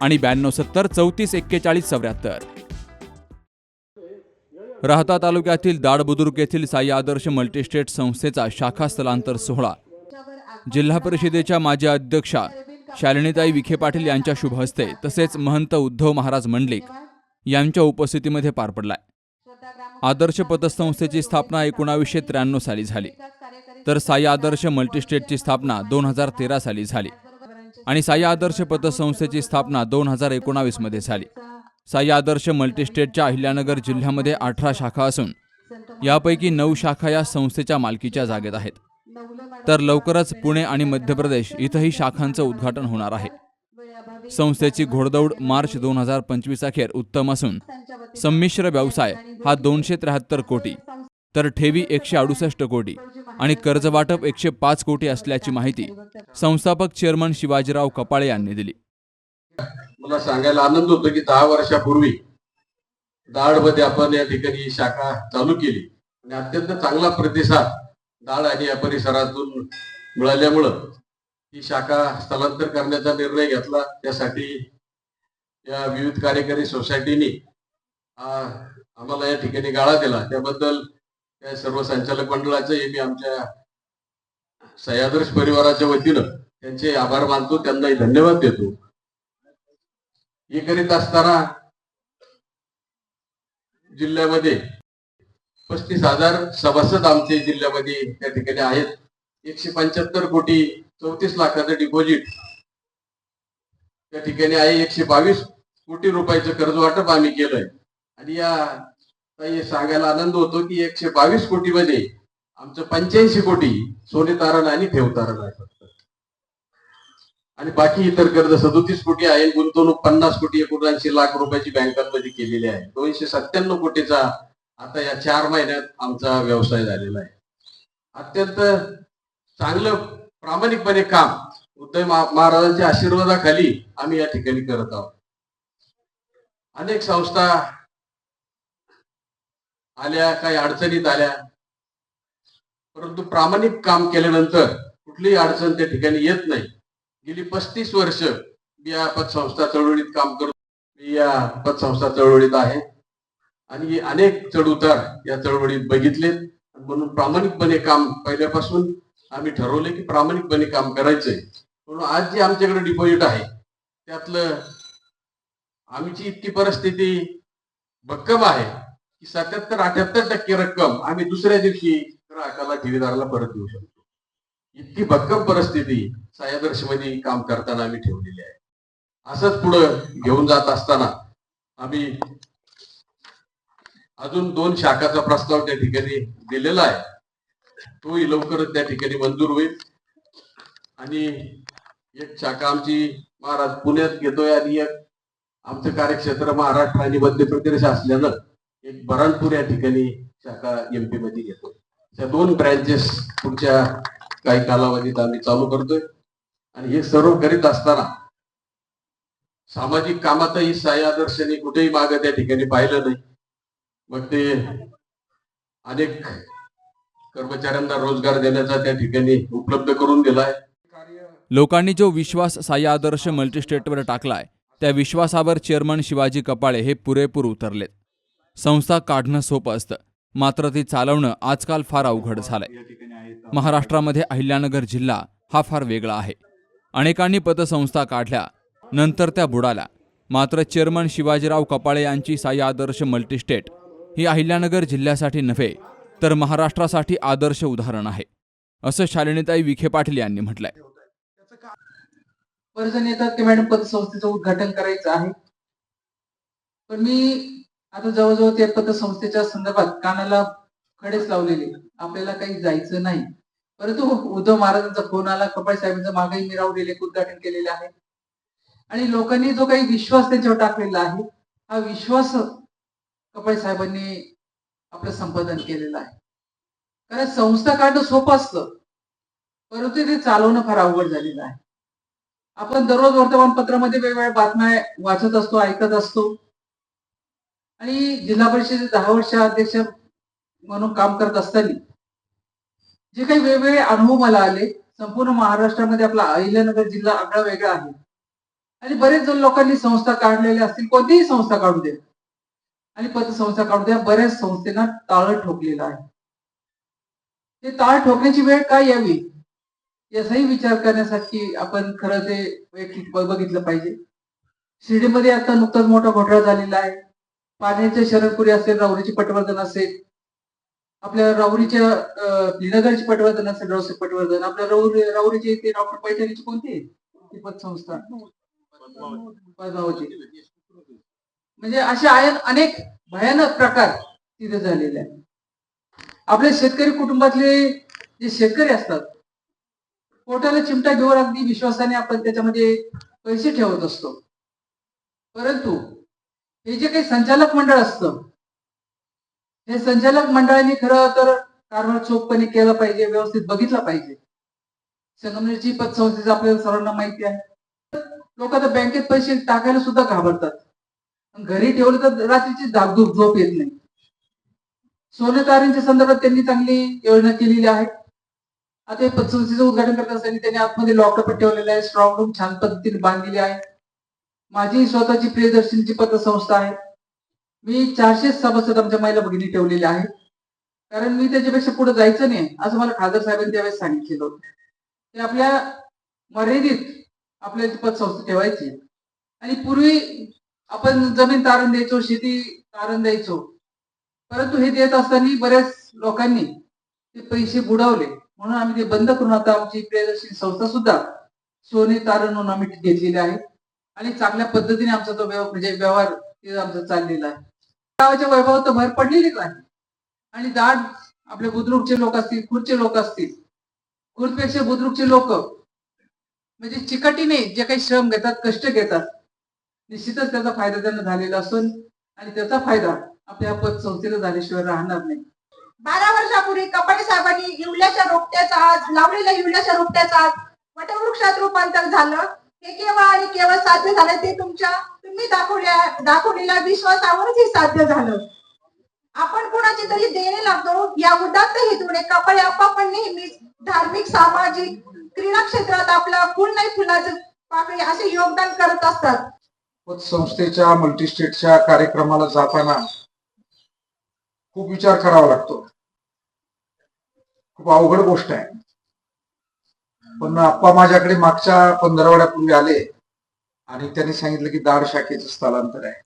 आणि ब्याण्णव सत्तर चौतीस एक्केचाळीस चौऱ्याहत्तर. राहता तालुक्यातील दाडबुद्रुक येथील साई आदर्श मल्टीस्टेट संस्थेचा शाखा स्थलांतर सोहळा. जिल्हा परिषदेच्या माजी अध्यक्षा शालिनीताई विखे पाटील यांच्या शुभ हस्ते तसेच महंत उद्धव महाराज मंडलिक यांच्या उपस्थितीमध्ये पार पडलाय. आदर्श पतसंस्थेची स्थापना एकोणावीसशे त्र्याण्णव साली झाली. तर साई आदर्श मल्टीस्टेटची स्थापना दोन हजार तेरा साली झाली. आणि साई आदर्श पतसंस्थेची स्थापना दोन हजार एकोणावीसमध्ये झाली. साई आदर्श मल्टीस्टेटच्या अहिल्यानगर जिल्ह्यामध्ये अठरा शाखा असून यापैकी नऊ शाखा या संस्थेच्या मालकीच्या जागेत आहेत. तर लवकरच पुणे आणि मध्य प्रदेश इथंही शाखांचं उद्घाटन होणार आहे. संस्थेची घोडदौड मार्च दोन हजार पंचवीस अखेर उत्तम असून संमिश्र व्यवसाय हा दोनशे त्र्याहत्तर कोटी तर ठेवी एकशे अडुसष्ट कोटी आणि कर्ज वाटप एकशे पाच कोटी असल्याची माहिती संस्थापक चेअरमन शिवाजीराव कपाळे यांनी दिली. मला सांगायला आनंद होतो की दहा वर्षापूर्वी दाडमध्ये आपण या ठिकाणी शाखा चालू केली. आणि अत्यंत चांगला प्रतिसाद दाड आणि या परिसरातून मिळाल्यामुळं ही शाखा स्थलांतर करण्याचा निर्णय घेतला. त्यासाठी या विविध कार्यकारी सोसायटीनी आम्हाला या ठिकाणी गाळा दिला. त्याबद्दल त्या सर्व संचालक मंडळाचे मी आमच्या सह्यादर्श परिवाराच्या वतीनं त्यांचे आभार मानतो त्यांनाही धन्यवाद देतो. हे करीत असताना जिल्ह्यामध्ये पस्तीस हजार सभासद आमचे जिल्ह्यामध्ये त्या ठिकाणी आहेत. एकशे पंच्याहत्तर कोटी चौतीस लाखाचं डिपॉझिट त्या ठिकाणी आहे. एकशे बावीस कोटी रुपयाचं कर्ज वाटप आम्ही केलंय. आणि या सांगायला आनंद होतो की एकशे बावीस कोटी मध्ये आमचं पंच्याऐंशी कोटी सोने तारण आणि ठेव तारण आहे फक्त. आणि बाकी इतर कर्ज सदोतीस कोटी आहे गुंतवणूक पन्नास कोटी एकोणऐंशी लाख रुपयाची बँकांमध्ये केलेली आहे. दोनशे सत्त्याण्णव कोटीचा आता या चार महिन्यात आमचा व्यवसाय झालेला आहे. अत्यंत चांगलं प्रामाणिकपणे काम उद्धव महाराजांच्या आशीर्वादाखाली आम्ही या ठिकाणी करत आहोत. अनेक संस्था आल्या काही अडचणीत आल्या. परंतु प्रामाणिक काम केल्यानंतर कुठलीही अडचण त्या ठिकाणी येत नाही. गेली पस्तीस वर्ष मी या पतसंस्था चळवळीत काम करतो. मी या पतसंस्था चळवळीत आहे. आणि अनेक चढउतार या चळवळीत बघितलेत. म्हणून प्रामाणिकपणे काम पहिल्यापासून आम्ही ठरवले की प्रामाणिकपणे काम करायचंय. म्हणून आज जे आमच्याकडे डिपॉझिट आहे त्यातलं आमची इतकी परिस्थिती भक्कम आहे. की सत्याहत्तर अठ्याहत्तर टक्के रक्कम आम्ही दुसऱ्या दिवशी ग्राहकाला ठेवीदाराला परत देऊ शकतो. इतकी भक्कम परिस्थिती मध्ये काम करताना आम्ही ठेवलेली आहे. असंच पुढं घेऊन जात असताना आम्ही अजून दोन शाखाचा प्रस्ताव त्या ठिकाणी दिलेला आहे. तोही लवकरच त्या ठिकाणी मंजूर होईल. आणि एक शाखा आमची महाराज पुण्यात घेतोय आणि एक आमचं कार्यक्षेत्र महाराष्ट्र आणि मध्य प्रदेश असल्यानं एक बराणपूर या ठिकाणी शाखा एमपी मध्ये घेतो त्या दोन ब्रँचेस पुढच्या काही कालावधीत आम्ही चालू करतोय. आणि हे सर्व करीत असताना सामाजिक कामातही साई आदर्शनी कुठेही मागं त्या ठिकाणी पाहिलं नाही. मग ते अनेक कर्मचाऱ्यांना रोजगार देण्याचा त्या ठिकाणी उपलब्ध करून दिलाय. लोकांनी जो विश्वास साई आदर्श मल्टीस्टेटवर टाकलाय त्या विश्वासावर चेअरमन शिवाजी कपाळे हे पुरेपूर उतरलेत. संस्था काढणं सोपं असतं. मात्र ती चालवणं आजकाल फार अवघड झालंय. महाराष्ट्रामध्ये अहिल्यानगर जिल्हा हा फार वेगळा आहे. अनेकांनी पतसंस्था काढल्या नंतर त्या बुडाल्या. मात्र चेअरमन शिवाजीराव कपाळे यांची साई आदर्श मल्टीस्टेट ही अहिल्यानगर जिल्ह्यासाठी नव्हे तर महाराष्ट्रासाठी आदर्श उदाहरण आहे असं शालिनीताई विखे पाटील यांनी म्हटलंय. बरेच येतात की मॅडम पतसंस्थेचं उद्घाटन करायचं आहे. पण मी आता जवळजवळ ते पतसंस्थेच्या संदर्भात कानाला कडेच लावलेले. आपल्याला काही जायचं नाही. परंतु उद्धव महाराजांचा फोन आला कपाळ साहेबांचा मागही मी उद्घाटन केलेले आहे. आणि लोकांनी जो काही विश्वास त्यांच्यावर टाकलेला आहे हा विश्वास कपाळ साहेबांनी आपलं संपादन केलेलं आहे. कारण संस्था काढणं सोपं असतं परंतु ते चालवणं फार अवघड झालेलं आहे. आपण दररोज वर्तमानपत्रामध्ये वेगवेगळ्या बातम्या वाचत असतो ऐकत असतो. आणि जिल्हा परिषदेचे दहा वर्ष अध्यक्ष म्हणून काम करत असताना जे काही वेगवेगळे अनुभव मला आले संपूर्ण महाराष्ट्रामध्ये आपला अहिल्यानगर जिल्हा आगळा वेगळा आहे. आणि बरेच जण लोकांनी संस्था काढलेल्या असतील कोणतीही संस्था काढू द्या. आणि पतसंस्था काढू द्या बऱ्याच संस्थेना ताळ ठोकलेलं आहे. ते ताळ ठोकण्याची वेळ काय यावी? याचाही विचार करण्यासाठी आपण खरं ते वैयक्तिक बघितलं पाहिजे. शिर्डीमध्ये आता नुकताच मोठा घोटाळा झालेला आहे. पाण्याच्या शरणपुरी असेल राहुरीची पटवर्धन असेल आपल्या राहुरीच्या अं, पटवर्धन असेल रावसाहेब पटवर्धन आपल्या राहुरी राहुरीचे ते डॉक्टर पैठणीची कोणती? ती पतसंस्था पद्मावती म्हणजे असे आयन अनेक भयानक प्रकार तिथे झालेले आहेत. आपल्या शेतकरी कुटुंबातले जे शेतकरी असतात पोटाला चिमटा घेऊन अगदी विश्वासाने आपण त्याच्यामध्ये पैसे ठेवत असतो. परंतु हे जे काही संचालक मंडळ असतं हे संचालक मंडळाने खरं तर कारभार चोखपणे केला पाहिजे व्यवस्थित बघितला पाहिजे. संगमनेरची पतसंस्थेचं आपल्याला सर्वांना माहिती आहे. लोक आता बँकेत पैसे टाकायला सुद्धा घाबरतात. घरी ठेवलं तर रात्रीची धाकधूक झोप येत नाही. सोने तारींच्या संदर्भात त्यांनी चांगली योजना केलेली आहे. आता हे पतसंस्थेचं उद्घाटन करत असताना त्यांनी आतमध्ये लॉकअप ठेवलेलं आहे. स्ट्रॉंग रूम छान पद्धतीने बांधलेली आहे. माझी स्वतःची प्रियदर्शनची पतसंस्था आहे. मी चारशे सभासद आमच्या महिला भगिनी ठेवलेल्या आहेत कारण मी त्याच्यापेक्षा पुढे जायचं नाही असं मला खासदार साहेबांनी त्यावेळेस सांगितलेलं होतं. ते आपल्या मर्यादित आपल्या ती पतसंस्था ठेवायची. आणि पूर्वी आपण जमीन तारण द्यायचो शेती तारण द्यायचो. परंतु हे देत असताना बऱ्याच लोकांनी ते पैसे बुडवले. म्हणून आम्ही ते बंद करून आता आमची प्रियदर्शनी संस्था सुद्धा सोने तारण म्हणून आम्ही घेतलेली आहे. आणि चांगल्या पद्धतीने आमचा तो म्हणजे व्यवहार आमचा चाललेला आहे. गावाच्या वैभव तर भर पडलेलीच आहे. आणि दाट आपले बुद्रुकचे लोक असतील खुर्चे लोक असतील खुर्दपेक्षा बुद्रुकचे लोक म्हणजे चिकटीने जे काही श्रम घेतात कष्ट घेतात निश्चितच त्याचा फायदा त्यांना झालेला असून आणि त्याचा फायदा आपल्या पतसंस्थेला झाल्याशिवाय राहणार नाही. बारा वर्षापूर्वी कपाडे साहेबांनी युल्याच्या रोपट्याचा आज लावलेल्या युल्याच्या रोपट्याचा आज वटवृक्षात रूपांतर झालं. हे केवळ आणि केवळ साध्य झालं ते तुमच्या तुम्ही दाखवल्या दाखवलेल्या विश्वासावरच हे साध्य झालं. आपण कोणाची तरी देणे लागतो या उदात्त हेतूने कपडे अप्पा पण नेहमी धार्मिक सामाजिक क्रीडा क्षेत्रात आपला गुण नाही फुलाचं पाकळी असे योगदान करत असतात. संस्थेच्या मल्टीस्टेटच्या कार्यक्रमाला जाताना खूप विचार करावा लागतो. खूप अवघड गोष्ट आहे. पण आप्पा माझ्याकडे मागच्या पंधरवड्यापूर्वी आले आणि त्यांनी सांगितलं की दाड शाखेचं स्थलांतर आहे.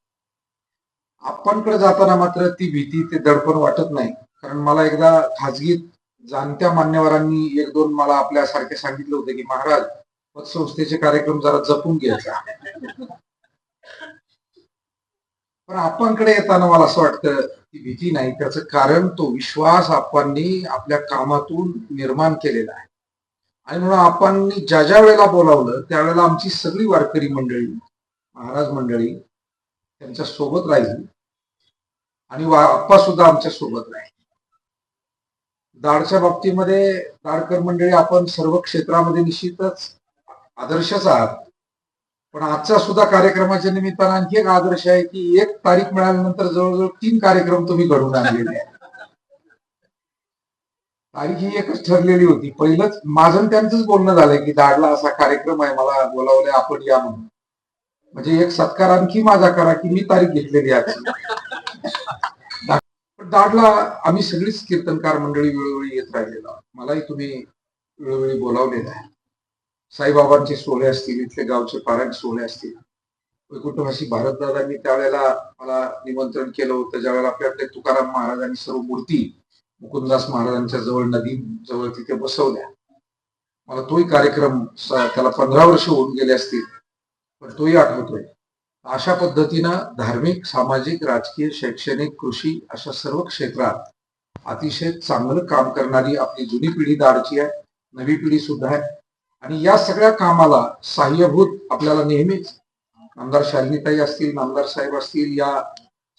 आप्पांकडे जाताना मात्र ती भीती ते दडपण वाटत नाही. कारण मला एकदा खाजगीत जाणत्या मान्यवरांनी एक दोन मला आपल्यासारखे सांगितलं होतं की महाराज पतसंस्थेचे कार्यक्रम जरा जपून घ्यायचा पण आपणकडे येताना मला असं वाटतं ती भीती नाही. त्याचं कारण तो विश्वास आपणनी आपल्या कामातून निर्माण केलेला आहे. आणि म्हणून आपण ज्या ज्या वेळेला बोलावलं त्यावेळेला आमची सगळी वारकरी मंडळी महाराज मंडळी त्यांच्यासोबत राहिली. आणि वा आप्पा सुद्धा आमच्यासोबत राहील. दाडच्या बाबतीमध्ये दाडकर मंडळी आपण सर्व क्षेत्रामध्ये निश्चितच आदर्शच आहात. पण आजचा सुद्धा कार्यक्रमाच्या निमित्तानं आणखी एक आदर्श आहे की एक तारीख मिळाल्यानंतर जवळजवळ तीन कार्यक्रम तुम्ही घडून आणलेले आहेत. तारीख ही एकच ठरलेली होती. पहिलंच माझं त्यांचंच बोलणं झालंय की दाडला असा कार्यक्रम आहे मला बोलावलंय आपण या म्हणून. म्हणजे एक सत्कार आणखी माझा करा की मी तारीख घेतलेली आहे पण दाडला आम्ही सगळीच कीर्तनकार मंडळी वेळोवेळी येत राहिलेलो मलाही तुम्ही वेळोवेळी बोलावलेलं आहे. साईबाबांचे सोहळे असतील इथले गावचे पारायण सोहळे असतील. वैकुंठवासी भारतदादांनी त्यावेळेला मला निमंत्रण केलं होतं. ज्यावेळेला आपल्याकडे तुकाराम महाराजांनी सर्व मूर्ती मुकुंददास महाराजांच्या जवळ नदी जवळ तिथे बसवल्या. मला तोही कार्यक्रम त्याला पंधरा वर्ष होऊन गेले असतील पण तोही आठवतोय. अशा पद्धतीनं धार्मिक सामाजिक राजकीय शैक्षणिक कृषी अशा सर्व क्षेत्रात अतिशय चांगलं काम करणारी आपली जुनी पिढी दाडची आहे नवी पिढी सुद्धा आहे. आणि या सगळ्या कामाला सहाय्यभूत आपल्याला नेहमीच आमदार शालिनीताई असतील नामदार साहेब असतील या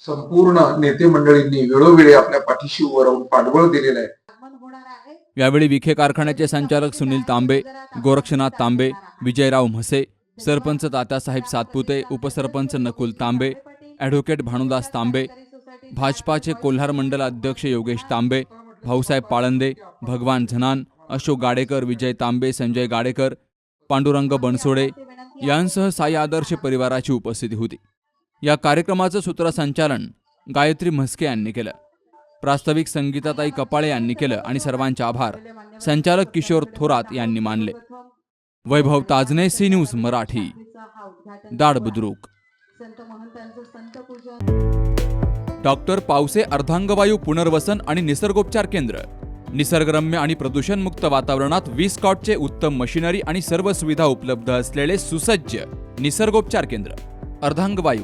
संपूर्ण नेते मंडळींनी वेळोवेळी आपल्या पाठीशी उभं राहून पाठबळ दिलेलं आहे. यावेळी विखे कारखान्याचे संचालक सुनील तांबे गोरक्षनाथ तांबे विजयराव म्हसे सरपंच तात्यासाहेब सातपुते उपसरपंच नकुल तांबे ॲडव्होकेट भानुदास तांबे भाजपाचे कोल्हार मंडल अध्यक्ष योगेश तांबे भाऊसाहेब पाळंदे भगवान झनान अशोक गाडेकर विजय तांबे संजय गाडेकर पांडुरंग बनसोडे यांसह साई आदर्श परिवाराची उपस्थिती होती. या कार्यक्रमाचं सूत्रसंचालन गायत्री म्हस्के यांनी केलं. प्रास्ताविक संगीताताई कपाळे यांनी केलं आणि सर्वांचे आभार. संचालक किशोर थोरात यांनी मानले. Vaibhav Tajne C news Marathi. Dad Budruk. Doctor Pawse अर्धांगवायू पुनर्वसन आणि निसर्गोपचार केंद्र. निसर्गरम्य आणि प्रदूषणमुक्त वातावरणात वीस कॉटचे उत्तम मशिनरी आणि सर्व सुविधा उपलब्ध असलेले सुसज्ज निसर्गोपचार केंद्र. अर्धांगवायू.